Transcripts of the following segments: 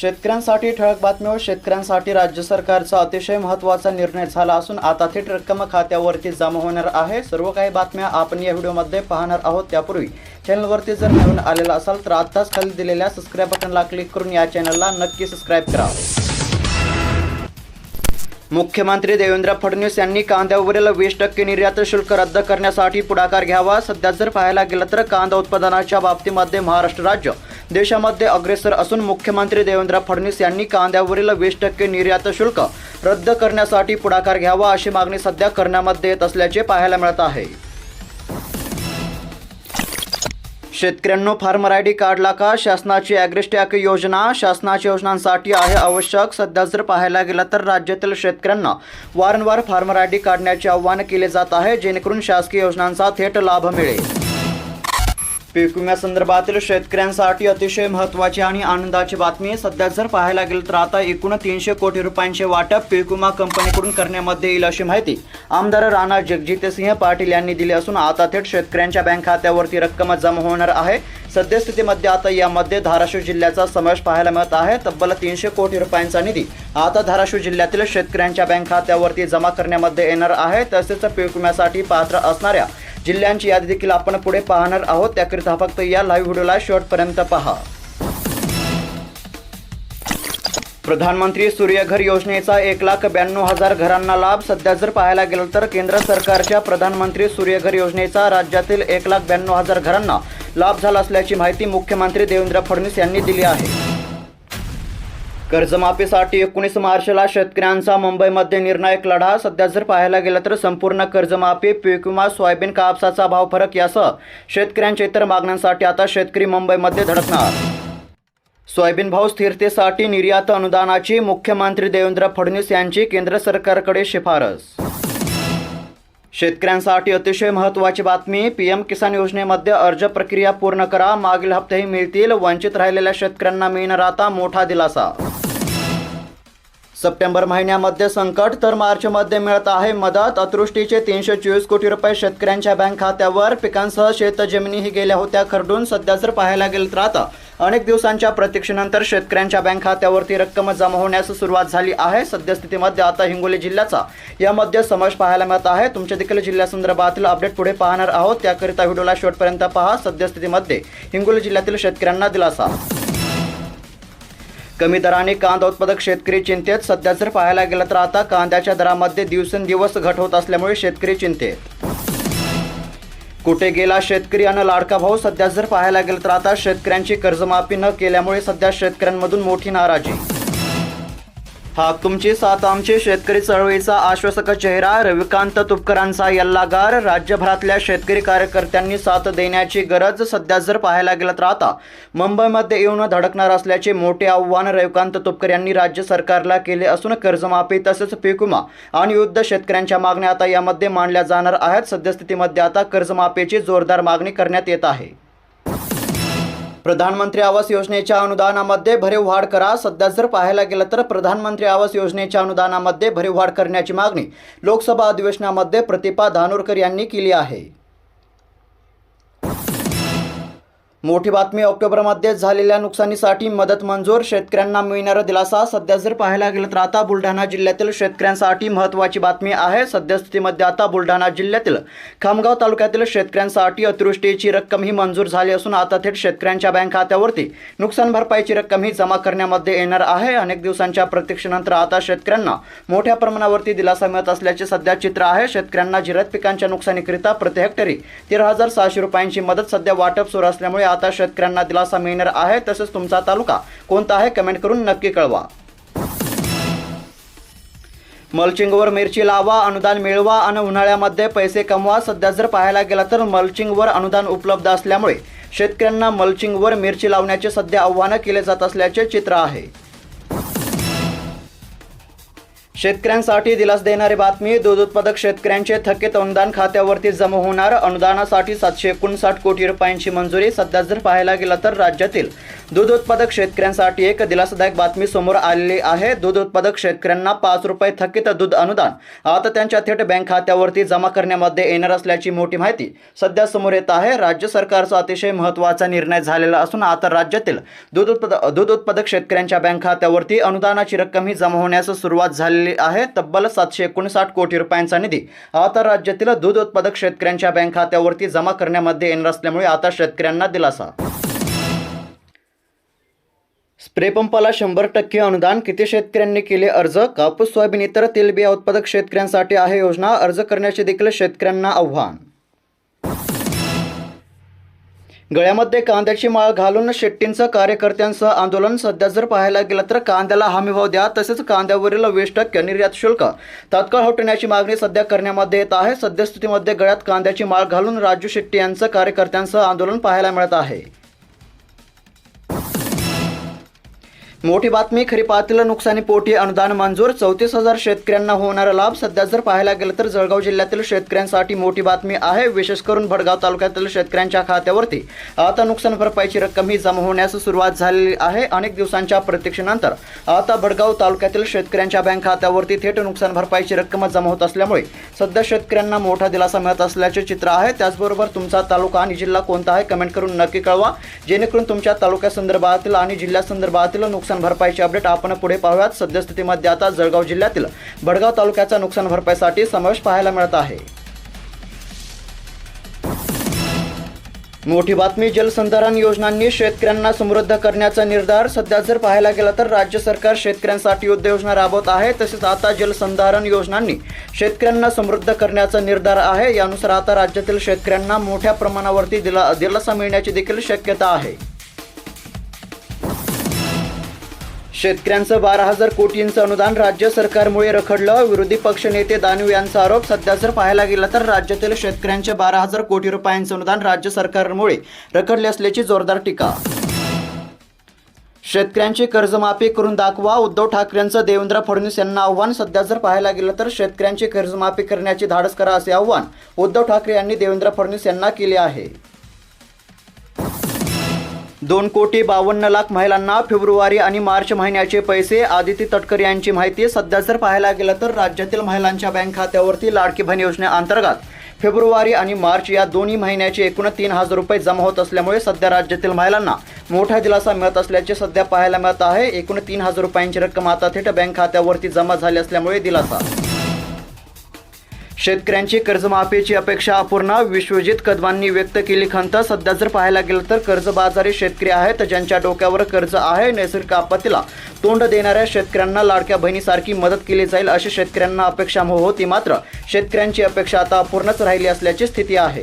शेतकऱ्यांसाठी ठळक बातम्या शेतकऱ्यांसाठी राज्य सरकारचा अतिशय महत्त्वाचा निर्णय झाला असून आता थेट रक्कम खात्यावरती जमा होणार आहे. सर्व काही बातम्या आपण या व्हिडिओमध्ये पाहणार आहोत. त्यापूर्वी चॅनलवरती जर नवीन आलेला असाल तर आत्ताच खाली दिलेल्या सबस्क्राईब बटनला क्लिक करून या चॅनलला नक्की सबस्क्राईब करा. मुख्यमंत्री देवेंद्र फडणवीस यांनी कांद्यावरील वीस टक्के निर्यात शुल्क रद्द करण्यासाठी पुढाकार घ्यावा. सध्या जर पाहायला गेलं तर कांदा उत्पादनाच्या बाबतीमध्ये महाराष्ट्र राज्य देशामध्ये अग्रेसर असून मुख्यमंत्री देवेंद्र फडणवीस यांनी कांद्यावरील वीस टक्के निर्यात शुल्क रद्द करण्यासाठी पुढाकार घ्यावा अशी मागणी सध्या करण्यामध्ये येत असल्याचे पाहायला मिळत आहे. शेतकऱ्यांनो फार्मर आय डी काढला का? शासनाची ॲग्रिस्टॅक योजना शासनाच्या योजनांसाठी आहे आवश्यक. सध्या जर पाहायला गेलं तर राज्यातील शेतकऱ्यांना वारंवार फार्मर आय डी काढण्याचे आवाहन केले जात आहे. जेणेकरून शासकीय योजनांचा थेट लाभ मिळेल. पीक विम्यासंदर्भातील शेतकऱ्यांसाठी अतिशय महत्त्वाची आणि आनंदाची बातमी. सध्या जर पाहायला गेलं तर आता एकूण तीनशे कोटी रुपयांचे वाटप पीक विमा कंपनीकडून करण्यामध्ये येईल अशी माहिती आमदार राणा जगजितसिंह पाटील यांनी दिली असून आता थेट शेतकऱ्यांच्या बँक खात्यावरती रक्कम जमा होणार आहे. सद्यस्थितीमध्ये आता यामध्ये धाराशिव जिल्ह्याचा समावेश पाहायला मिळत आहे. तब्बल तीनशे कोटी रुपयांचा निधी आता धाराशिव जिल्ह्यातील शेतकऱ्यांच्या बँक खात्यावरती जमा करण्यामध्ये येणार आहे. तसेच पीक विम्यासाठी पात्र असणाऱ्या जिल्ह्यांची यादी देखील आपण पुढे पाहणार आहोत. त्याकरिता फक्त या लाईव्ह व्हिडिओला शेवटपर्यंत पहा. प्रधानमंत्री सूर्यघर योजनेचा एक लाख ब्याण्णव हजार घरांना लाभ. सध्या जर पाहायला गेलं तर केंद्र सरकारच्या प्रधानमंत्री सूर्यघर योजनेचा राज्यातील एक लाख ब्याण्णव हजार घरांना लाभ झाला असल्याची माहिती मुख्यमंत्री देवेंद्र फडणवीस यांनी दिली आहे. कर्जमाफीसाठी एकोणीस मार्चला शेतकऱ्यांचा मुंबईमध्ये निर्णायक लढा. सध्या जर पाहायला गेला तर संपूर्ण कर्जमाफी पीक विमा सोयाबीन कापसाचा भाव फरक यासह शेतकऱ्यांच्या इतर मागण्यांसाठी आता शेतकरी मुंबईमध्ये धडकणार. सोयाबीन भाव स्थिरतेसाठी निर्यात अनुदानाची मुख्यमंत्री देवेंद्र फडणवीस यांची केंद्र सरकारकडे शिफारस. शेतकऱ्यांसाठी अतिशय महत्त्वाची बातमी पीएम किसान योजनेमध्ये अर्ज प्रक्रिया पूर्ण करा मागील हप्तेही मिळतील वंचित राहिलेल्या शेतकऱ्यांना मिळणार आता मोठा दिलासा. सप्टेंबर महिन्यामध्ये संकट तर मार्चमध्ये मिळत आहे मदत अतृष्टीचे तीनशे चोवीस कोटी रुपये शेतकऱ्यांच्या बँक खात्यावर पिकांसह शेतजमिनीही गेल्या होत्या खरडून सध्या जर पाहायला गेलं तर आता अनेक दिवसांच्या प्रतीक्षेनंतर शेतकऱ्यांच्या बँक खात्यावरती रक्कम जमा होण्यास सुरुवात झाली आहे. सद्यस्थितीमध्ये आता हिंगोली जिल्ह्याचा यामध्ये समावेश पाहायला मिळत आहे. तुमच्या देखील जिल्ह्यासंदर्भातील अपडेट पुढे पाहणार आहोत. त्याकरिता व्हिडिओला शेवटपर्यंत पहा. सद्यस्थितीमध्ये हिंगोली जिल्ह्यातील शेतकऱ्यांना दिलासा. कमी दराने कांदा उत्पादक शेतकरी चिंतेत. सध्या जर पाहायला गेलं तर आता कांद्याच्या दरामध्ये दिवसेंदिवस घट होत असल्यामुळे शेतकरी चिंतेत. कुठे गेला शेतकरी आणि लाडका भाऊ? सध्या जर पाहायला गेलं तर आता शेतकऱ्यांची कर्जमाफी न केल्यामुळे सध्या शेतकऱ्यांमधून मोठी नाराजी. हा तुमची साथ आमची. शेतकरी चळवळीचा आश्वासक चेहरा रविकांत तुपकरांचा यल्लागार. राज्यभरातल्या शेतकरी कार्यकर्त्यांनी साथ देण्याची गरज सध्या जर पाहायला गेलं तर आता मुंबईमध्ये येऊन धडकणार असल्याचे मोठे आव्हान रविकांत तुपकर यांनी राज्य सरकारला केले असून कर्जमाफी तसेच पिकुमा आणि युद्ध शेतकऱ्यांच्या मागण्या आता यामध्ये मांडल्या जाणार आहेत. सद्यस्थितीमध्ये आता कर्जमाफीची जोरदार मागणी करण्यात येत आहे. प्रधानमंत्री आवास योजनेच्या अनुदानामध्ये भरीव वाढ करा. सध्या जर पाहायला गेलं तर प्रधानमंत्री आवास योजनेच्या अनुदानामध्ये भरीव वाढ करण्याची मागणी लोकसभा अधिवेशनामध्ये प्रतिपा धानोरकर यांनी केली आहे. मोठी बातमी ऑक्टोबरमध्ये झालेल्या नुकसानीसाठी मदत मंजूर शेतकऱ्यांना मिळणारा दिलासा सध्या जर पाहायला गेलं तर आता बुलढाणा जिल्ह्यातील शेतकऱ्यांसाठी महत्त्वाची बातमी आहे. सद्यस्थितीमध्ये आता बुलढाणा जिल्ह्यातील खामगाव तालुक्यातील शेतकऱ्यांसाठी अतिवृष्टीची रक्कम ही मंजूर झाली असून आता थेट शेतकऱ्यांच्या बँक खात्यावरती नुकसान भरपाईची रक्कम ही जमा करण्यामध्ये येणार आहे. अनेक दिवसांच्या प्रतीक्षेनंतर आता शेतकऱ्यांना मोठ्या प्रमाणावरती दिलासा मिळत असल्याचे सध्या चित्र आहे. शेतकऱ्यांना जिरत पिकांच्या नुकसानीकरिता प्रति हेक्टरी तेरा हजार सहाशे रुपयांची मदत सध्या वाटप सुरू असल्यामुळे आता शेतकऱ्यांना दिलासा मिळणार आहे तसेच तुमचा तालुका कोणता आहे कमेंट करून नक्की कळवा. मल्चिंगवर मिरची लावा अनुदान मिळवा आणि उन्हाळ्यामध्ये पैसे कमवा. सध्या जर पाहायला गेला तर मल्चिंगवर अनुदान उपलब्ध असल्यामुळे शेतकऱ्यांना मल्चिंगवर मिरची लावण्याचे सध्या आव्हानं केले जात असल्याचे चित्र आहे. शेतकऱ्यांसाठी दिलास देणारी बातमी दूध उत्पादक शेतकऱ्यांचे थकीत अनुदान खात्यावरती जमा होणार अनुदानासाठी सातशे एकोणसाठ कोटी रुपयांची मंजुरी सध्या जर पाहायला गेलं तर राज्यातील दूध उत्पादक शेतकऱ्यांसाठी एक दिलासादायक बातमी समोर आलेली आहे. दूध उत्पादक शेतकऱ्यांना पाच रुपये थकीत दूध अनुदान. आता त्यांच्या थेट बँक खात्यावरती जमा करण्यामध्ये येणार असल्याची मोठी माहिती सध्या समोर येत आहे. राज्य सरकारचा अतिशय महत्त्वाचा निर्णय झालेला असून आता राज्यातील दूध उत्पाद दूध उत्पादक शेतकऱ्यांच्या बँक खात्यावरती अनुदानाची रक्कम ही जमा होण्यास सुरुवात झालेली आहे. तब्बल सातशे एकोणसाठ कोटी रुपयांचा निधी आता राज्यातील दूध उत्पादक शेतकऱ्यांच्या बँक खात्यावरती जमा करण्यामध्ये येणार असल्यामुळे आता शेतकऱ्यांना दिलासा स्प्रे पंपाला शंभर टक्के अनुदान. किती शेतकऱ्यांनी केले अर्ज? कापूस सोयाबीन इतर तेलबिया उत्पादक शेतकऱ्यांसाठी आहे योजना. अर्ज करण्याचे देखील शेतकऱ्यांना आव्हान. गळ्यामध्ये कांद्याची माळ घालून शेट्टींचं कार्यकर्त्यांचं आंदोलन. सध्या जर पाहायला गेलं तर कांद्याला हमीभाव द्या. तसेच कांद्यावरील वीस टक्के निर्यात शुल्क तात्काळ हटवण्याची मागणी सध्या करण्यामध्ये येत आहे. सद्यस्थितीमध्ये गळ्यात कांद्याची माळ घालून राजू शेट्टी यांचं कार्यकर्त्यांचं आंदोलन पाहायला मिळत आहे. मोठी बातमी खरीपातील नुकसानीपोटी अनुदान मंजूर चौतीस हजार शेतकऱ्यांना होणारा लाभ सध्या जर पाहायला गेलं तर जळगाव जिल्ह्यातील शेतकऱ्यांसाठी मोठी बातमी आहे. विशेष करून भडगाव तालुक्यातील शेतकऱ्यांच्या खात्यावरती. आता नुकसान भरपाईची रक्कम ही जमा होण्यास सुरुवात झालेली आहे. अनेक दिवसांच्या प्रतीक्षेनंतर आता भडगाव तालुक्यातील शेतकऱ्यांच्या बँक खात्यावरती थेट नुकसान भरपाईची रक्कम जमा होत असल्यामुळे सध्या शेतकऱ्यांना मोठा दिलासा मिळत असल्याचे चित्र आहे. त्याचबरोबर तुमचा तालुका आणि जिल्हा कोणता आहे कमेंट करून नक्की कळवा. जेणेकरून तुमच्या तालुक्यासंदर्भातील आणि जिल्ह्यासंदर्भातील नुकसान भरपाईचे अपडेट आपण पुढे पाहूयात. सद्यस्थितीमध्ये आता जळगाव जिल्ह्यातील भडगाव तालुक्याचा नुकसान भरपाईसाठी समावेश पाहायला मिळत आहे. मोठी बातमी जलसंधारण योजनांनी शेतकऱ्यांना समृद्ध करण्याचा निर्धार. सध्या जर पाहायला गेला तर राज्य सरकार शेतकऱ्यांसाठी योजना राबवत आहे. तसेच आता जलसंधारण योजनांनी शेतकऱ्यांना समृद्ध करण्याचा निर्धार आहे. यानुसार आता राज्यातील शेतकऱ्यांना मोठ्या प्रमाणावरती दिला दिलासा मिळण्याची देखील शक्यता आहे. शेतकऱ्यांचं बारा हजार कोटींचं अनुदान राज्य सरकारमुळे रखडलं. विरोधी पक्ष नेते दानवे यांचा आरोप सध्या जर पाहायला गेला तर राज्यातील शेतकऱ्यांचे बारा हजार कोटी रुपयांचं अनुदान राज्य सरकारमुळे रखडले असल्याची जोरदार टीका. शेतकऱ्यांची कर्जमाफी करून दाखवा उद्धव ठाकरेंचं देवेंद्र फडणवीस यांना आव्हान सध्या जर पाहायला गेलं तर शेतकऱ्यांची कर्जमाफी करण्याची धाडस करा असे आव्हान उद्धव ठाकरे यांनी देवेंद्र फडणवीस यांना केले आहे. दोन कोटी बावन्न लाख महिलांना फेब्रुवारी आणि मार्च महिन्याचे पैसे आदिती तटकर यांची माहिती सध्या जर पाहायला गेलं तर राज्यातील महिलांच्या बँक खात्यावरती लाडकी बहीण योजनेअंतर्गत फेब्रुवारी आणि मार्च या दोन्ही महिन्याचे एकूण तीन हजार रुपये जमा होत असल्यामुळे सध्या राज्यातील महिलांना मोठा दिलासा मिळत असल्याचे सध्या पाहायला मिळत आहे. एकूण तीन हजार रुपयांची रक्कम आता थेट बँक खात्यावरती जमा झाली असल्यामुळे दिलासा शेतकऱ्यांची कर्जमाफीची अपेक्षा अपूर्ण. विश्वजित कदमांनी व्यक्त केली खंत. सध्या जर पाहायला गेलं तर कर्जबाजारी शेतकरी आहेत. ज्यांच्या डोक्यावर कर्ज आहे नैसर्गिक आपत्तीला तोंड देणाऱ्या शेतकऱ्यांना लाडक्या बहिणीसारखी मदत केली जाईल अशी शेतकऱ्यांना अपेक्षा होती मात्र शेतकऱ्यांची अपेक्षा आता अपूर्णच राहिली असल्याची स्थिती आहे.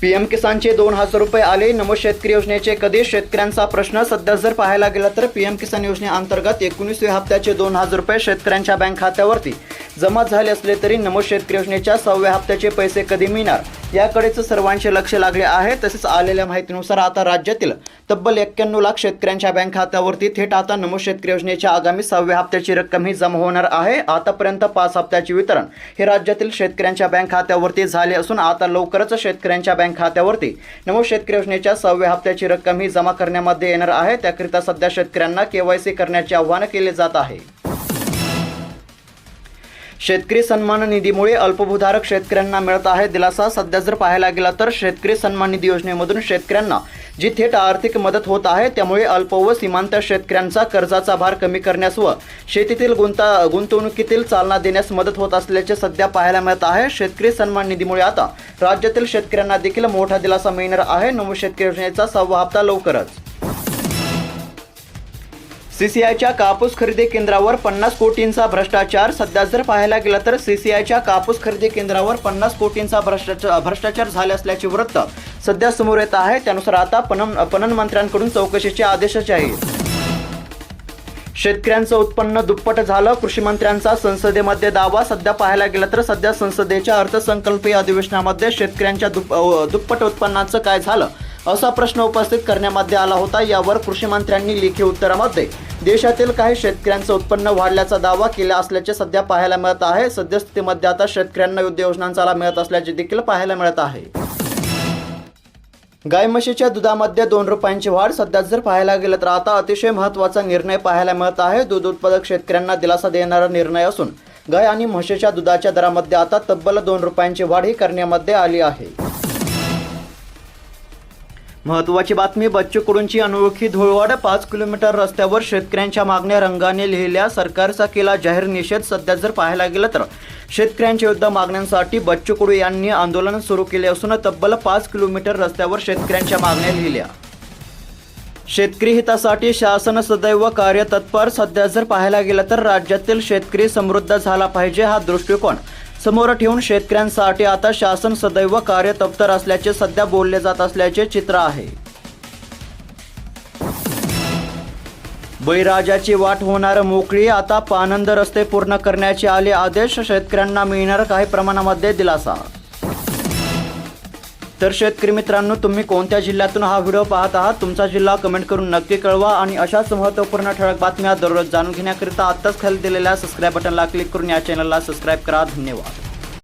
पीएम किसानचे दोन हजार रुपये आले. नमो शेतकरी योजनेचे कधी? शेतकऱ्यांचा प्रश्न सध्या जर पाहायला गेला तर पीएम किसान योजनेअंतर्गत एकोणीसव्या हप्त्याचे दोन हजार रुपये शेतकऱ्यांच्या बँक खात्यावरती जमा झाले असले तरी नमो शेतकरी योजनेच्या सहाव्या हप्त्याचे पैसे कधी मिळणार? याकडेच सर्वांचे लक्ष लागले आहे. तसेच आलेल्या माहितीनुसार आता राज्यातील तब्बल एक्क्याण्णव लाख शेतकऱ्यांच्या बँक खात्यावरती थेट आता नमो शेतकरी योजनेच्या आगामी सहाव्या हप्त्याची रक्कम ही जमा होणार आहे. आतापर्यंत पाच हप्त्याचे वितरण हे राज्यातील शेतकऱ्यांच्या बँक खात्यावरती झाले असून आता लवकरच शेतकऱ्यांच्या बँक खात्यावरती नमो शेतकरी योजनेच्या सहाव्या हप्त्याची रक्कम ही जमा करण्यामध्ये येणार आहे. त्याकरिता सध्या शेतकऱ्यांना केवायसी करण्याचे आवाहन केले जात आहे. शेतकरी सन्मान निधीमुळे अल्पभूधारक शेतकऱ्यांना मिळत आहे दिलासा. सध्या जर पाहायला गेला तर शेतकरी सन्मान निधी योजनेमधून शेतकऱ्यांना जी थेट आर्थिक मदत होत आहे त्यामुळे अल्प व सीमांत शेतकऱ्यांचा कर्जाचा भार कमी करण्यास व शेतीतील गुंता गुंतवणुकीतील चालना देण्यास मदत होत असल्याचे सध्या पाहायला मिळत आहे. शेतकरी सन्मान निधीमुळे आता राज्यातील शेतकऱ्यांना देखील मोठा दिलासा मिळणार आहे. नमो शेतकरी योजनेचा सहावा हप्ता लवकरच. सीसीआयच्या कापूस खरेदी केंद्रावर पन्नास कोटींचा भ्रष्टाचार. सध्या जर पाहायला गेला तर सीसीआयच्या कापूस खरेदी केंद्रावर पन्नास कोटींचा भ्रष्टाचार भ्रष्टाचार झाले असल्याचे वृत्त सध्या समोर येत आहे. त्यानुसार आता पणन पणन मंत्र्यांकडून चौकशीचे आदेश जाहीर. शेतकऱ्यांचं उत्पन्न दुप्पट झालं. कृषी मंत्र्यांचा संसदेमध्ये दावा. सध्या पाहायला गेला तर सध्या संसदेच्या अर्थसंकल्पीय अधिवेशनामध्ये शेतकऱ्यांच्या दुप दुप्पट उत्पन्नाचं काय झालं? असा प्रश्न उपस्थित करण्यामध्ये आला होता. यावर कृषी मंत्र्यांनी लेखी उत्तरामध्ये देशातील काही शेतकऱ्यांचं उत्पन्न वाढल्याचा दावा केला असल्याचे सध्या पाहायला मिळत आहे. सद्यस्थितीमध्ये आता शेतकऱ्यांना युद्ध योजनांचा लाभ मिळत असल्याचे देखील पाहायला मिळत आहे. गाय म्हशीच्या दुधामध्ये दोन रुपयांची वाढ सध्या जर पाहायला गेलं तर आता अतिशय महत्त्वाचा निर्णय पाहायला मिळत आहे. दूध उत्पादक शेतकऱ्यांना दिलासा देणारा निर्णय असून गाय आणि म्हशीच्या दुधाच्या दरामध्ये आता तब्बल दोन रुपयांची वाढ ही करण्यामध्ये आली आहे. महत्वाची बातमी बच्चू कडूंची अनोळखी धुळवाड पाच किलोमीटर रस्त्यावर शेतकऱ्यांच्या मागण्या रंगाने लिहिल्या. सरकारचा केला जाहीर निषेध सध्या जर पाहायला गेलं तर. शेतकऱ्यांच्या युद्ध मागण्यांसाठी बच्चू कडू यांनी आंदोलन सुरू केले असून तब्बल पाच किलोमीटर रस्त्यावर शेतकऱ्यांच्या मागण्या लिहिल्या. शेतकरी हितासाठी शासन सदैव कार्यतत्पर सध्या जर पाहायला गेलं तर राज्यातील शेतकरी समृद्ध झाला पाहिजे हा दृष्टिकोन. समोर ठेवून शेतकऱ्यांसाठी आता शासन सदैव कार्यतप्तर असल्याचे सध्या बोलले जात असल्याचे चित्र आहे. बळीराजाची वाट होणार मोकळी आता पानंद रस्ते पूर्ण करण्याचे आले आदेश शेतकऱ्यांना मिळणार काही प्रमाणामध्ये दिलासा. तर शेतकरी मित्रांनो तुम्ही कोणत्या जिल्ह्यातून हा व्हिडिओ पाहत आहात तुमचा जिल्हा कमेंट करून नक्की कळवा आणि अशाच महत्त्वपूर्ण ठळक बातम्या दररोज जाणून घेण्याकरिता आत्ताच खाली दिलेल्या सबस्क्राईब बटनला क्लिक करून या चॅनलला सबस्क्राईब करा. धन्यवाद.